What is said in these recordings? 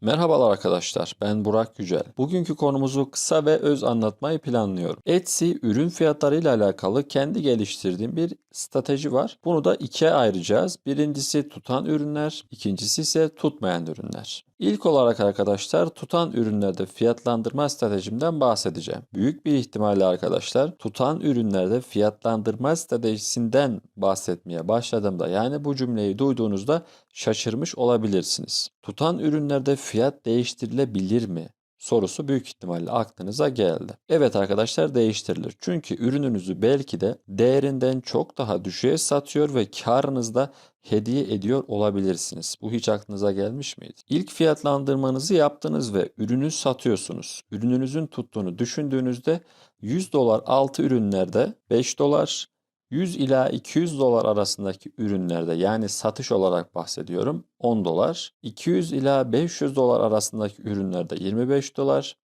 Merhabalar arkadaşlar, ben Burak Yücel. Bugünkü konumuzu kısa ve öz anlatmayı planlıyorum. Etsy ürün fiyatları ile alakalı kendi geliştirdiğim bir strateji var. Bunu da ikiye ayıracağız. Birincisi tutan ürünler, ikincisi ise tutmayan ürünler. İlk olarak arkadaşlar tutan ürünlerde fiyatlandırma stratejimden bahsedeceğim. Büyük bir ihtimalle arkadaşlar tutan ürünlerde fiyatlandırma stratejisinden bahsetmeye başladığımda yani bu cümleyi duyduğunuzda şaşırmış olabilirsiniz. Tutan ürünlerde fiyat değiştirilebilir mi? Sorusu büyük ihtimalle aklınıza geldi. Evet arkadaşlar değiştirilir. Çünkü ürününüzü belki de değerinden çok daha düşüğe satıyor ve karınızda hediye ediyor olabilirsiniz. Bu hiç aklınıza gelmiş miydi? İlk fiyatlandırmanızı yaptınız ve ürünü satıyorsunuz. Ürününüzün tuttuğunu düşündüğünüzde 100 dolar altı ürünlerde 5 dolar, 100 ila 200 dolar arasındaki ürünlerde yani satış olarak bahsediyorum 10 dolar. 200 ila 500 dolar arasındaki ürünlerde 25 dolar.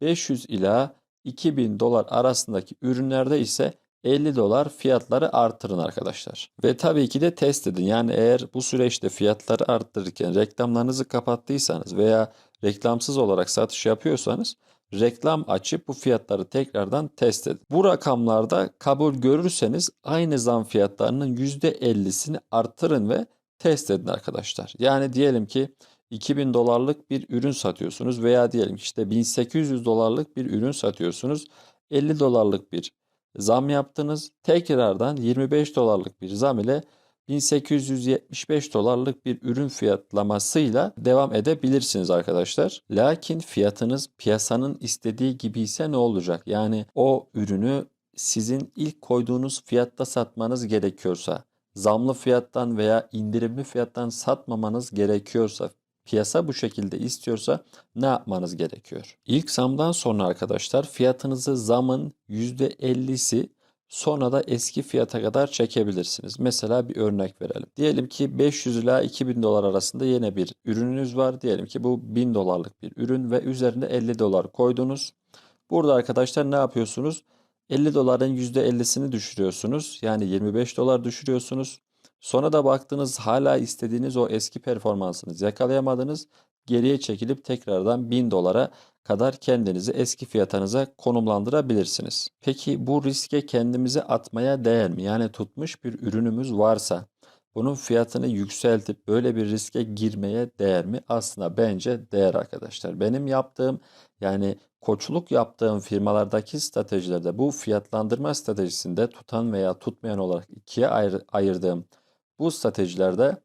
500 ila 2000 dolar arasındaki ürünlerde ise 50 dolar fiyatları artırın arkadaşlar. Ve tabii ki de test edin. Yani eğer bu süreçte fiyatları arttırırken reklamlarınızı kapattıysanız veya reklamsız olarak satış yapıyorsanız reklam açıp bu fiyatları tekrardan test edin. Bu rakamlarda kabul görürseniz aynı zam fiyatlarının %50'sini artırın ve test edin arkadaşlar. Yani diyelim ki 2000 dolarlık bir ürün satıyorsunuz veya diyelim işte 1800 dolarlık bir ürün satıyorsunuz. 50 dolarlık bir zam yaptınız. Tekrardan 25 dolarlık bir zam ile 1875 dolarlık bir ürün fiyatlamasıyla devam edebilirsiniz arkadaşlar. Lakin fiyatınız piyasanın istediği gibi ise ne olacak? Yani o ürünü sizin ilk koyduğunuz fiyatta satmanız gerekiyorsa, zamlı fiyattan veya indirimli fiyattan satmamanız gerekiyorsa, piyasa bu şekilde istiyorsa ne yapmanız gerekiyor? İlk zamdan sonra arkadaşlar fiyatınızı zamın %50'si Sonra da eski fiyata kadar çekebilirsiniz. Mesela bir örnek verelim. Diyelim ki 500 ila 2000 dolar arasında yine bir ürününüz var. Diyelim ki bu 1000 dolarlık bir ürün ve üzerinde 50 dolar koydunuz. Burada arkadaşlar ne yapıyorsunuz? 50 doların %50'sini düşürüyorsunuz. Yani 25 dolar düşürüyorsunuz. Sonra da baktınız hala istediğiniz o eski performansınız yakalayamadınız. Geriye çekilip tekrardan 1000 dolara kadar kendinizi eski fiyatınıza konumlandırabilirsiniz. Peki bu riske kendimizi atmaya değer mi? Yani tutmuş bir ürünümüz varsa bunun fiyatını yükseltip böyle bir riske girmeye değer mi? Aslında bence değer arkadaşlar. Benim yaptığım yani koçluk yaptığım firmalardaki stratejilerde bu fiyatlandırma stratejisinde tutan veya tutmayan olarak ikiye ayır, ayırdığım bu stratejilerde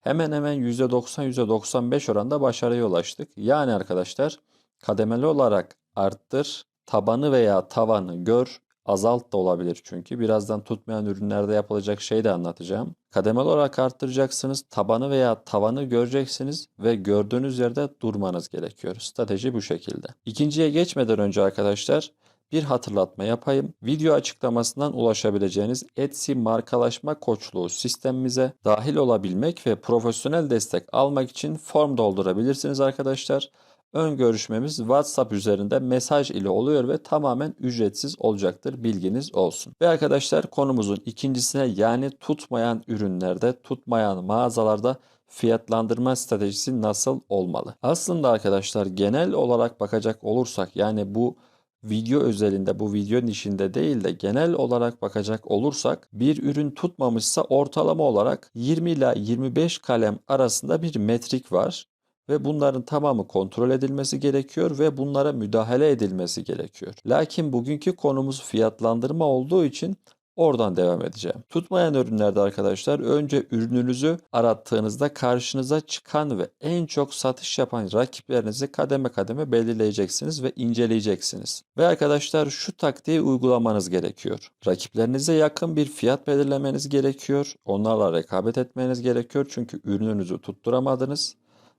hemen hemen %90 %95 oranda başarıya ulaştık. Yani arkadaşlar kademeli olarak arttır, tabanı veya tavanı gör, azalt da olabilir çünkü. Birazdan tutmayan ürünlerde yapılacak şey de anlatacağım. Kademeli olarak arttıracaksınız, tabanı veya tavanı göreceksiniz ve gördüğünüz yerde durmanız gerekiyor. Strateji bu şekilde. İkinciye geçmeden önce arkadaşlar bir hatırlatma yapayım. Video açıklamasından ulaşabileceğiniz Etsy markalaşma koçluğu sistemimize dahil olabilmek ve profesyonel destek almak için form doldurabilirsiniz arkadaşlar. Ön görüşmemiz WhatsApp üzerinde mesaj ile oluyor ve tamamen ücretsiz olacaktır. Bilginiz olsun. Ve arkadaşlar konumuzun ikincisine yani tutmayan ürünlerde, tutmayan mağazalarda fiyatlandırma stratejisi nasıl olmalı? Aslında arkadaşlar genel olarak bakacak olursak yani bu video özelinde bu video nişinde değil de genel olarak bakacak olursak bir ürün tutmamışsa ortalama olarak 20 ila 25 kalem arasında bir metrik var ve bunların tamamı kontrol edilmesi gerekiyor ve bunlara müdahale edilmesi gerekiyor. Lakin bugünkü konumuz fiyatlandırma olduğu için Oradan devam edeceğim. Tutmayan ürünlerde arkadaşlar önce ürününüzü arattığınızda karşınıza çıkan ve en çok satış yapan rakiplerinizi kademe kademe belirleyeceksiniz ve inceleyeceksiniz. Ve arkadaşlar şu taktiği uygulamanız gerekiyor. Rakiplerinize yakın bir fiyat belirlemeniz gerekiyor. Onlarla rekabet etmeniz gerekiyor çünkü ürününüzü tutturamadınız.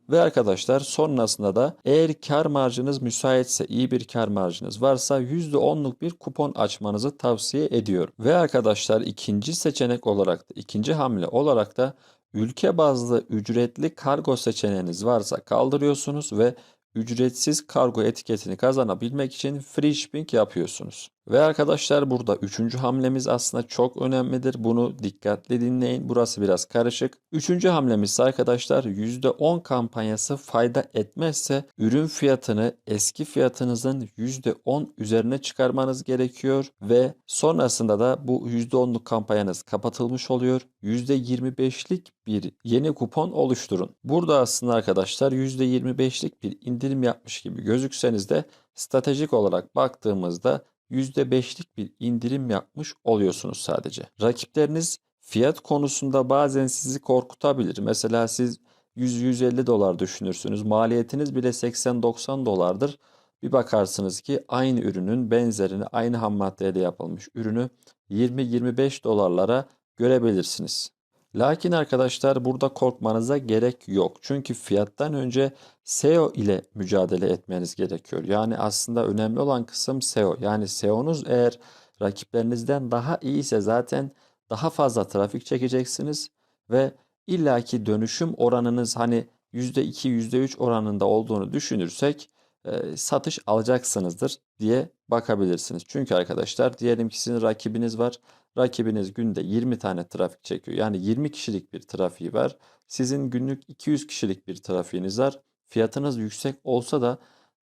Ve arkadaşlar sonrasında da eğer kar marjınız müsaitse iyi bir kar marjınız varsa %10'luk bir kupon açmanızı tavsiye ediyorum. Ve arkadaşlar ikinci seçenek olarak da ikinci hamle olarak da ülke bazlı ücretli kargo seçeneğiniz varsa kaldırıyorsunuz ve ücretsiz kargo etiketini kazanabilmek için free shipping yapıyorsunuz. Ve arkadaşlar burada üçüncü hamlemiz aslında çok önemlidir. Bunu dikkatli dinleyin. Burası biraz karışık. Üçüncü hamlemiz ise arkadaşlar %10 kampanyası fayda etmezse ürün fiyatını eski fiyatınızın %10 üzerine çıkarmanız gerekiyor ve sonrasında da bu %10'luk kampanyanız kapatılmış oluyor. %25'lik bir yeni kupon oluşturun. Burada aslında arkadaşlar %25'lik bir indirim yapmış gibi gözükseniz de stratejik olarak baktığımızda %5'lik bir indirim yapmış oluyorsunuz sadece. Rakipleriniz fiyat konusunda bazen sizi korkutabilir. Mesela siz 100-150 dolar düşünürsünüz. Maliyetiniz bile 80-90 dolardır. Bir bakarsınız ki aynı ürünün benzerini aynı ham maddeyle yapılmış ürünü 20-25 dolarlara görebilirsiniz. Lakin arkadaşlar burada korkmanıza gerek yok. Çünkü fiyattan önce SEO ile mücadele etmeniz gerekiyor. Yani aslında önemli olan kısım SEO. Yani SEO'nuz eğer rakiplerinizden daha iyiyse zaten daha fazla trafik çekeceksiniz ve illaki dönüşüm oranınız hani %2, %3 oranında olduğunu düşünürsek satış alacaksınızdır diye bakabilirsiniz. Çünkü arkadaşlar diyelim ki sizin rakibiniz var. Rakibiniz günde 20 tane trafik çekiyor. Yani 20 kişilik bir trafiği var. Sizin günlük 200 kişilik bir trafiğiniz var. Fiyatınız yüksek olsa da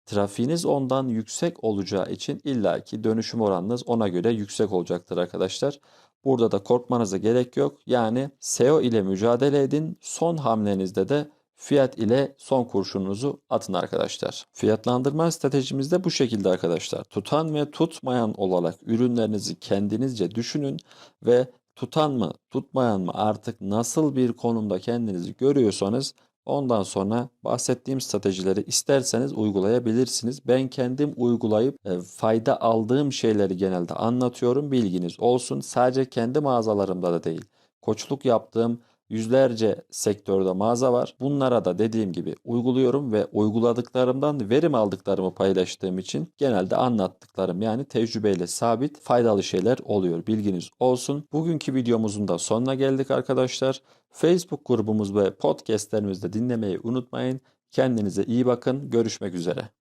trafiğiniz ondan yüksek olacağı için illaki dönüşüm oranınız ona göre yüksek olacaktır arkadaşlar. Burada da korkmanıza gerek yok. Yani SEO ile mücadele edin. Son hamlenizde de fiyat ile son kurşununuzu atın arkadaşlar. Fiyatlandırma stratejimiz de bu şekilde arkadaşlar. Tutan ve tutmayan olarak ürünlerinizi kendinizce düşünün ve tutan mı tutmayan mı artık nasıl bir konumda kendinizi görüyorsanız Ondan sonra bahsettiğim stratejileri isterseniz uygulayabilirsiniz. Ben kendim uygulayıp e, fayda aldığım şeyleri genelde anlatıyorum. Bilginiz olsun. Sadece kendi mağazalarımda da değil. Koçluk yaptığım yüzlerce sektörde mağaza var. Bunlara da dediğim gibi uyguluyorum ve uyguladıklarımdan verim aldıklarımı paylaştığım için genelde anlattıklarım yani tecrübeyle sabit faydalı şeyler oluyor. Bilginiz olsun. Bugünkü videomuzun da sonuna geldik arkadaşlar. Facebook grubumuz ve podcastlerimizde dinlemeyi unutmayın. Kendinize iyi bakın. Görüşmek üzere.